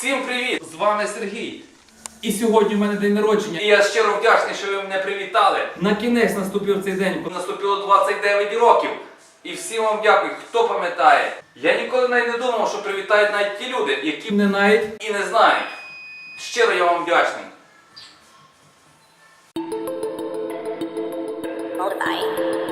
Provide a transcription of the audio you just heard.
Всім привіт! З вами Сергій. І сьогодні в мене день народження. І я щиро вдячний, що ви мене привітали. На кінець наступив цей день. Наступило 29 років. І всім вам дякую, хто пам'ятає. Я ніколи навіть не думав, що привітають навіть ті люди, які не навіть і не знають. Щиро я вам вдячний. All.